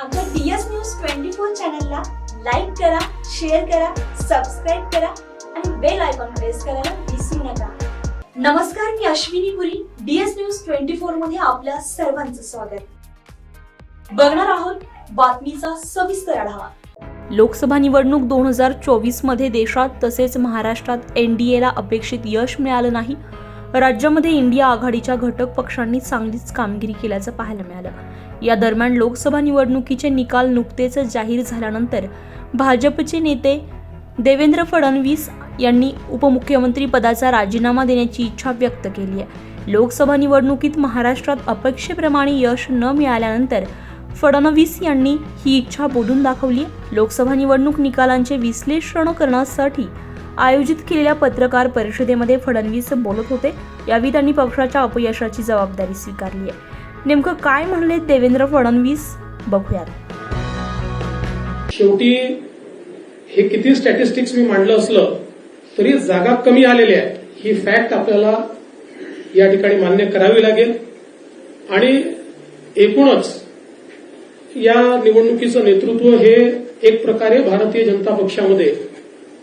आमच्या DS news twenty four चॅनलला like करा शेअर करा सबस्क्राईब करा आणि बेल आयकॉन प्रेस करायला विसरू नका. नमस्कार मी Ashwini Puri DS news twenty फोरमध्ये आपल्या सर्वांचं स्वागत. बघणार आहोत बातमीचा सविस्तर आढावा. लोकसभा निवडणूक दोन हजार चोवीसमध्ये देशात तसेच महाराष्ट्रात एन डी एला अपेक्षित यश मिळालं नाही राज्यामध्ये इंडिया आघाडीच्या घटक पक्षांनी चांगलीच कामगिरी केल्याचं पाहायला मिळालं. या दरम्यान लोकसभा निवडणुकीचे निकाल नुकतेच जाहीर झाल्यानंतर भाजपचे नेते देवेंद्र फडणवीस यांनी उपमुख्यमंत्री पदाचा राजीनामा देण्याची इच्छा व्यक्त केली आहे. लोकसभा निवडणुकीत महाराष्ट्रात अपेक्षेप्रमाणे यश न मिळाल्यानंतर फडणवीस यांनी ही इच्छा बोलून दाखवली लोकसभा निवडणूक निकालांचे विश्लेषण करण्यासाठी आयोजित केलेल्या पत्रकार परिषदेमध्ये फडणवीस बोलत होते. यावेळी त्यांनी पक्षाच्या अपयशाची जबाबदारी स्वीकारली आहे. नेमकं काय म्हणले देवेंद्र फडणवीस? बघूयात. शेवटी हे किती स्टॅटिस्टिक्स मी मांडलं असलं तरी जागा कमी आलेल्या आहेत ही फॅक्ट आपल्याला या ठिकाणी मान्य करावी लागेल. आणि एकूणच या निवडणुकीचं नेतृत्व हे एक प्रकारे भारतीय जनता पक्षामध्ये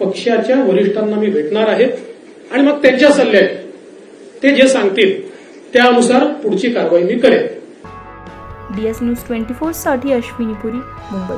पक्षाच्या वरिष्ठांना मी भेटणार आहे आणि मग त्यांच्या सल्ल्याने ते जे सांगतील त्यानुसार पुढची कारवाई मी करेन. डीएस न्यूज ट्वेंटी फोरसाठी अश्विनी पुरी मुंबई.